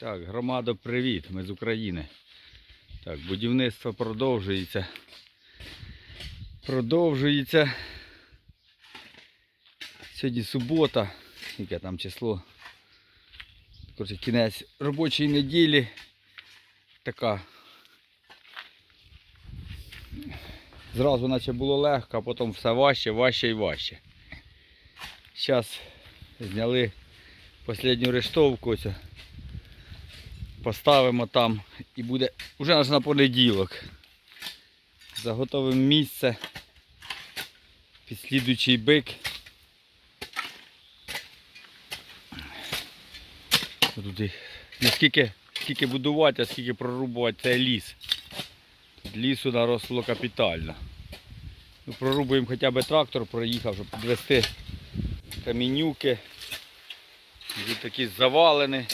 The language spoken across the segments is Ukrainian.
Так, громадо, привіт, ми з України. Так, будівництво продовжується. Продовжується. Сьогодні субота, яке там число. Коротше, кінець робочої неділі. Така. Зразу наче було легко, а потім все важче, важче і важче. Зараз зняли останню рештовку. Поставимо там і буде вже аж на понеділок. Заготовимо місце. Підслідуючий бик. Тут не скільки, скільки будувати, а скільки прорубувати це ліс. Тут лісу наросло капітально. Ну, прорубуємо хоча б трактор проїхав, щоб підвести камінюки. Тут такі завалені.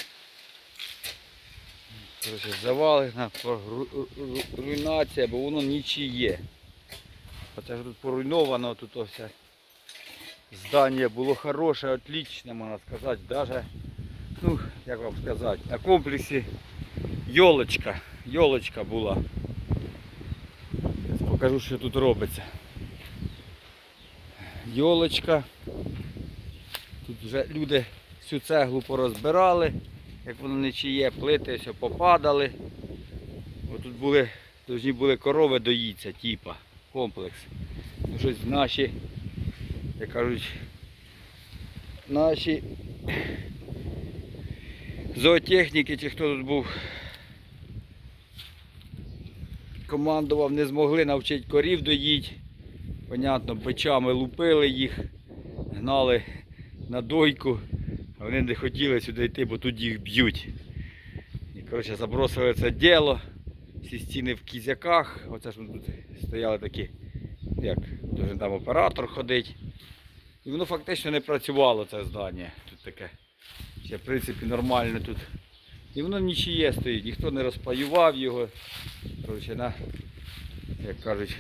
Завалена ру- ру- руйнація, бо воно нічиє. Хоча ж тут поруйновано, тут все здання було хороше, отличне, можна сказати. Даже, ну, як вам сказати, на комплексі йолочка. Йолочка була. Зараз покажу, що тут робиться. Йолочка. Тут вже люди всю цеглу порозбирали як воно не чиє, плити все попадали. Ось тут були, повинні були корови доїться, типа, комплекс. Ну, Щось наші, як кажуть, наші зоотехніки, чи хто тут був, командував, не змогли навчити корів доїть. Понятно, бичами лупили їх, гнали на дойку. Вони не хотіли сюди йти, бо тут їх б'ють. І коротше забросили це діло. Всі стіни в кізяках. Оце ж тут стояли такі, як дуже там оператор ходить. І воно фактично не працювало це здання. Тут таке. Ще в принципі нормально тут. І воно нічиє стоїть, ніхто не розпаював його. Коротше, на, як кажуть,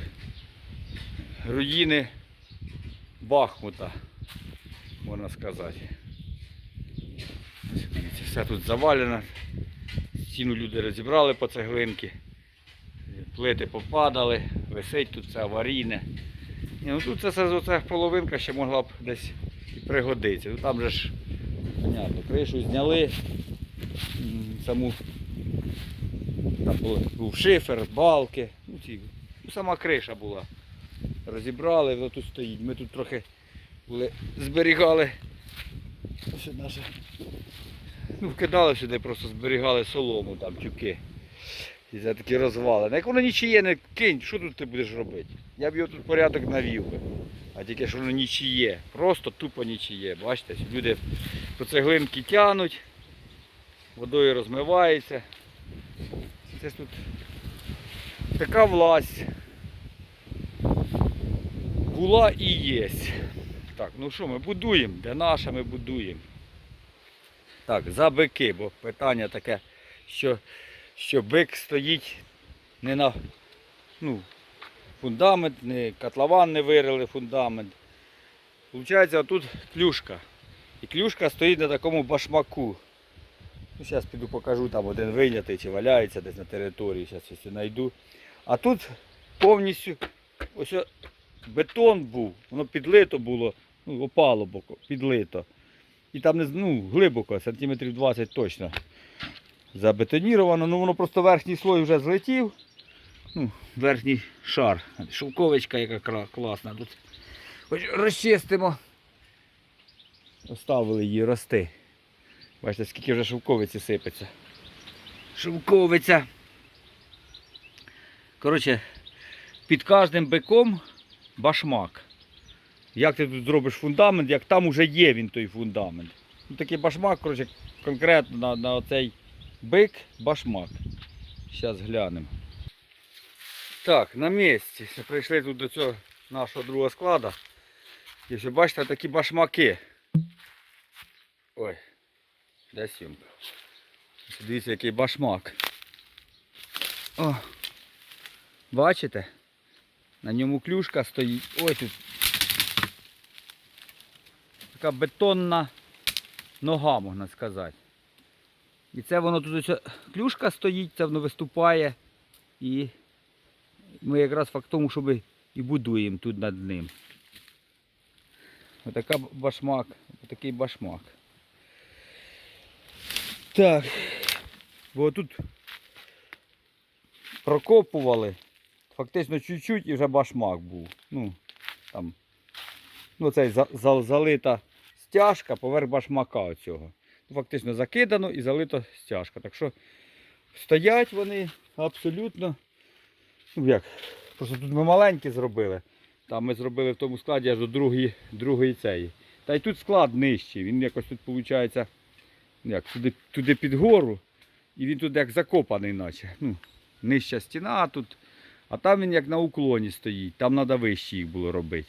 руїни Бахмута, можна сказати. Все тут завалено. Стіну люди розібрали по цеглинки. Плити попадали, висить тут все аварійне. Ні, ну тут це половинка ще могла б десь і пригодитися. Ну там же ж, понятно, кришу зняли. Саму там було, був шифер, балки. Ну, ці, ну, сама криша була. Розібрали, воно тут стоїть. Ми тут трохи були, зберігали. Ось Ну, вкидали сюди, просто зберігали солому, там, тюки. І це такі розвалини. Як воно нічиє не кинь, що тут ти будеш робити? Я б його тут порядок навів би. А тільки що воно нічиє. Просто тупо нічиє. Бачите, люди по цеглинки тянуть, водою розмивається. Це тут така власть. Була і є. Так, ну що, ми будуємо, де наша ми будуємо. Так, за бики, бо питання таке, що, що бик стоїть не на ну, фундамент, не котлован не вирили фундамент. Получається, отут клюшка. І клюшка стоїть на такому башмаку. Ну, зараз піду покажу, там один вийнятий чи валяється десь на території, зараз якщо знайду. А тут повністю ось бетон був, воно підлито було, ну, боку, підлито. І там не ну, глибоко, сантиметрів 20 точно забетоніровано. Ну воно просто верхній слой вже злетів. Ну, верхній шар. Шовковичка яка класна. Тут хоч розчистимо. Оставили її рости. Бачите, скільки вже шовковиці сипеться. Шовковиця. Коротше, під кожним биком башмак. Як ти тут зробиш фундамент, як там вже є він той фундамент. Ну, такий башмак, коротше, конкретно на, на оцей бик башмак. Зараз глянемо. Так, на місці. Прийшли тут до цього нашого другого складу. І все бачите, такі башмаки. Ой, де сімка? Дивіться, який башмак. О, бачите? На ньому клюшка стоїть. Ой тут така бетонна нога, можна сказати. І це воно тут ось клюшка стоїть, це воно виступає. І ми якраз факт тому, щоб і будуємо тут над ним. Отака башмак, отакий башмак. Так. Бо тут прокопували. Фактично чуть-чуть і вже башмак був. Ну, там, ну цей за, за- залита стяжка поверх башмака оцього. Ну, фактично закидано і залита стяжка. Так що стоять вони абсолютно. Ну як, просто тут ми маленькі зробили. Там ми зробили в тому складі аж до другої, другої цієї. Та й тут склад нижчий. Він якось тут виходить як, туди, туди під гору. І він тут як закопаний, наче. Ну, нижча стіна тут. А там він як на уклоні стоїть. Там треба вище їх було робити.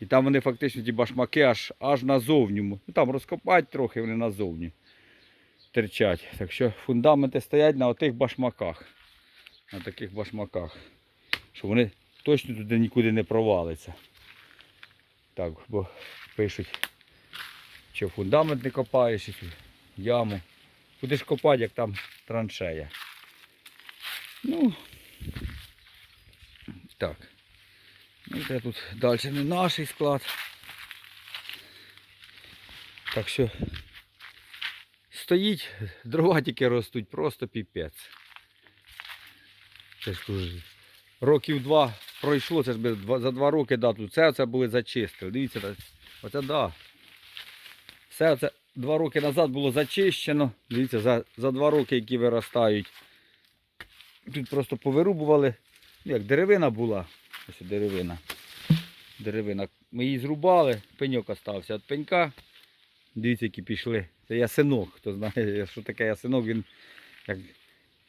І там вони фактично ті башмаки аж, аж назовні. Ну там розкопати трохи, вони назовні терчать. Так що фундаменти стоять на отих башмаках. На таких башмаках. Що вони точно туди нікуди не провалиться. Так, бо пишуть, що фундамент не копаєш, цю яму. Куди ж копати, як там траншея. Ну, так. Ну, це тут далі не наш склад. Так що стоїть, дрова тільки ростуть, просто піпець. Це ж дуже років два пройшло, це ж би за два роки да, тут це, це були зачистили. Дивіться, оце да. Все це два роки назад було зачищено. Дивіться, за, за два роки, які виростають. Тут просто повирубували. Ну, як деревина була. Ось деревина. Деревина. Ми її зрубали, пеньок остався від пенька. Дивіться, які пішли. Це ясинок. Хто знає, що таке ясинок, він як,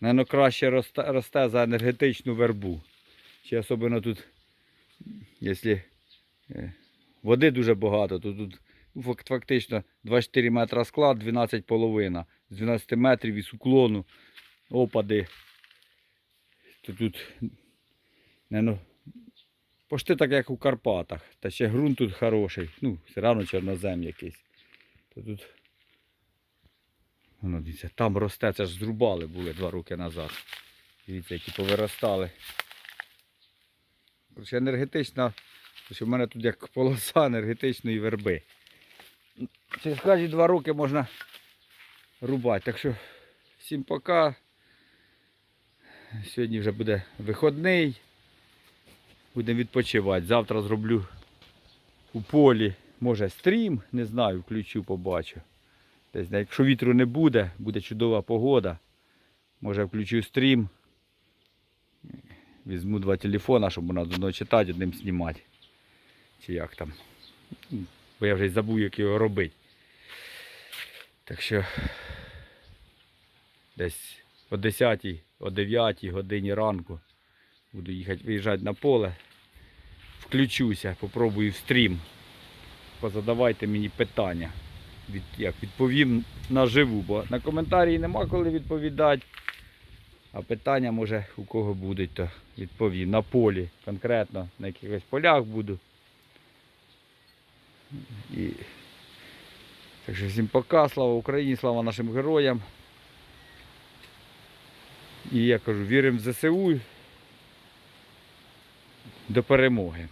напевно, краще росте, росте за енергетичну вербу. Чи особливо тут, якщо е, води дуже багато, то тут фактично 24 метра склад, 12 половина. З 12 метрів із уклону опади. То тут, ну, почти так, як у Карпатах. Та ще ґрунт тут хороший. Ну, все одно чорнозем якийсь. То тут. Воно, дивіться, там росте, це ж зрубали були два роки назад. Дивіться, які повиростали. Короче, енергетична, що в мене тут як полоса енергетичної верби. Через кожні два роки можна рубати. Так що всім пока. Сьогодні вже буде виходний. Будемо відпочивати. Завтра зроблю у полі, може стрім, не знаю, включу, побачу. Десь, якщо вітру не буде, буде чудова погода. Може включу стрім. Візьму два телефона, щоб можна з одного читати, одним знімати. Чи як там. Бо я вже й забув, як його робити. Так що десь о 10 о 9 годині ранку буду їхати виїжджати на поле. Включуся, попробую в стрім. Позадавайте мені питання. Від, як відповім наживу, бо на коментарі нема коли відповідати. А питання може у кого будуть, то відповім. На полі конкретно, на якихось полях буду. І... Так що всім пока, слава Україні, слава нашим героям. І я кажу, віримо в ЗСУ до перемоги.